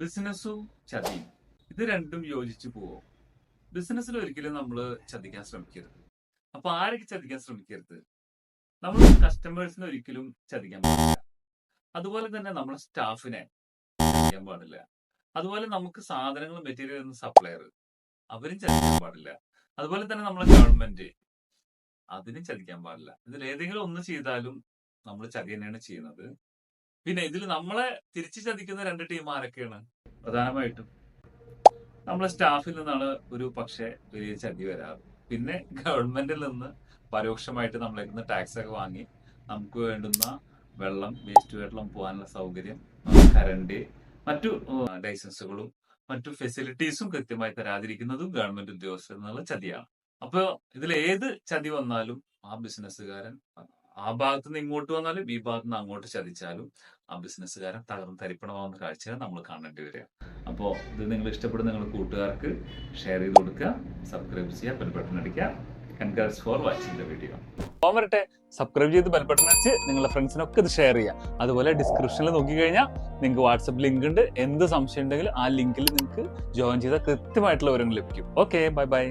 ബിസിനസ്സും ചതിയും. ഇത് രണ്ടും യോജിച്ച് പോവും? ബിസിനസ്സിൽ ഒരിക്കലും നമ്മൾ ചതിക്കാൻ ശ്രമിക്കരുത്. അപ്പൊ ആരൊക്കെ ചതിക്കാൻ ശ്രമിക്കരുത്? നമ്മൾ കസ്റ്റമേഴ്സിനെ ഒരിക്കലും ചതിക്കാൻ പാടില്ല. അതുപോലെ തന്നെ നമ്മളെ സ്റ്റാഫിനെ ചതിക്കാൻ പാടില്ല. അതുപോലെ നമുക്ക് സാധനങ്ങൾ മെറ്റീരിയൽ എന്ന സപ്ലയർ അവരും ചതിക്കാൻ പാടില്ല. അതുപോലെ തന്നെ നമ്മളെ ഗവൺമെന്റ് അതിനും ചതിക്കാൻ പാടില്ല. ഇതിൽ ഏതെങ്കിലും ഒന്ന് ചെയ്താലും നമ്മൾ ചതി തന്നെയാണ് ചെയ്യുന്നത്. പിന്നെ ഇതിൽ നമ്മളെ തിരിച്ചു ചതിക്കുന്ന രണ്ട് ടീം ആരൊക്കെയാണ് പ്രധാനമായിട്ടും നമ്മളെ സ്റ്റാഫിൽ നിന്നാണ് ഒരു പക്ഷെ വലിയ ചതി വരാറ്. പിന്നെ ഗവൺമെന്റിൽ നിന്ന് പരോക്ഷമായിട്ട് നമ്മളെ നിന്ന് ടാക്സ് ഒക്കെ വാങ്ങി നമുക്ക് വേണ്ടുന്ന വെള്ളം വേസ്റ്റ് വെള്ളം പോകാനുള്ള സൗകര്യം കറണ്ട് മറ്റു ലൈസൻസുകളും മറ്റു ഫെസിലിറ്റീസും കൃത്യമായി തരാതിരിക്കുന്നതും ഗവൺമെന്റ് ഉദ്യോഗസ്ഥർ എന്നുള്ള ചതിയാണ്. അപ്പൊ ഇതിൽ ഏത് ചതി വന്നാലും ആ ബിസിനസ്സുകാരൻ ആ ഭാഗത്ത് നിന്ന് ഇങ്ങോട്ട് വന്നാലും ഈ ഭാഗത്ത് നിന്ന് അങ്ങോട്ട് ചതിച്ചാലും ആ ബിസിനസ്സുകാരൻ തകർന്ന് തരിപ്പണമാവുന്ന കാഴ്ച നമ്മൾ കാണേണ്ടി വരിക. അപ്പോൾ ഇത് നിങ്ങൾ ഇഷ്ടപ്പെടുന്ന നിങ്ങളുടെ കൂട്ടുകാർക്ക് ഷെയർ ചെയ്ത് കൊടുക്കുക സബ്സ്ക്രൈബ് ചെയ്യുക ബെൽ ബട്ടൺ അടിക്കുക. Congrats for watching the video പോകാൻ വരട്ടെ. സബ്സ്ക്രൈബ് ചെയ്ത് ബെൽ ബട്ടൺ അടിച്ച് നിങ്ങളുടെ ഫ്രണ്ട്സിനൊക്കെ ഇത് ഷെയർ ചെയ്യുക. അതുപോലെ ഡിസ്ക്രിപ്ഷനിൽ നോക്കിക്കഴിഞ്ഞാൽ നിങ്ങൾക്ക് വാട്സപ്പ് ലിങ്ക് ഉണ്ട്. എന്ത് സംശയം ഉണ്ടെങ്കിലും ആ ലിങ്കിൽ നിങ്ങൾക്ക് ജോയിൻ ചെയ്താൽ കൃത്യമായിട്ടുള്ള വിവരങ്ങൾ ലഭിക്കും. Okay bye bye